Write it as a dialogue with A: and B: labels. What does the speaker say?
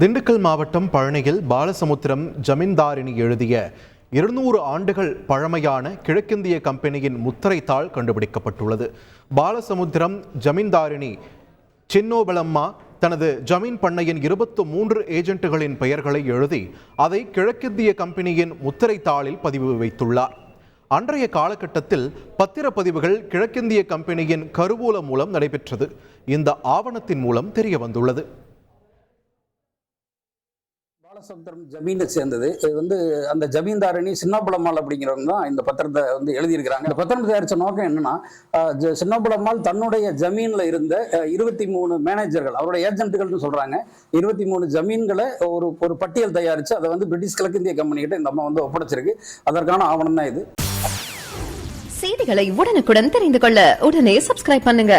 A: திண்டுக்கல் மாவட்டம் பழனியில் பாலசமுத்திரம் ஜமீன்தாரினி எழுதிய இருநூறு ஆண்டுகள் பழமையான கிழக்கிந்திய கம்பெனியின் முத்திரை தாள் கண்டுபிடிக்கப்பட்டுள்ளது. பாலசமுத்திரம் ஜமீன்தாரிணி சின்னோபலம்மா தனது ஜமீன் பண்ணையின் இருபத்து மூன்று ஏஜென்ட்டுகளின் பெயர்களை எழுதி அதை கிழக்கிந்திய கம்பெனியின் முத்திரை தாளில் பதிவு வைத்துள்ளார். அன்றைய காலகட்டத்தில் பத்திரப்பதிவுகள் கிழக்கிந்திய கம்பெனியின் கருவூலம் மூலம் நடைபெற்றது. இந்த ஆவணத்தின் மூலம் தெரிய வந்துள்ளது
B: பாலசமுத்திரம் ஜமீனை சேர்ந்தது. இது வந்து அந்த ஜமீன்தாரணி சின்னப்பழம்மாள் அப்படிங்கிறவங்க தான் இந்த பத்திரத்தை வந்து எழுதியிருக்கிறாங்க. இந்த பத்திரம் தயாரித்த நோக்கம் என்னன்னா அஹ், தன்னுடைய ஜமீன்ல இருந்த இருபத்தி மூணு மேனேஜர்கள் அவருடைய ஏஜென்ட்டுகள்னு சொல்றாங்க. இருபத்தி மூணு ஜமீன்களை ஒரு ஒரு பட்டியல் தயாரித்து அதை வந்து பிரிட்டிஷ் கிழக்கிந்திய கம்பெனிகிட்ட இந்த அம்மா வந்து ஒப்படைச்சிருக்கு. அதற்கான ஆவணம் தான் இது.
C: செய்திகளை உடனுக்குடன் தெரிந்து கொள்ள உடனே சப்ஸ்கிரைப் பண்ணுங்க.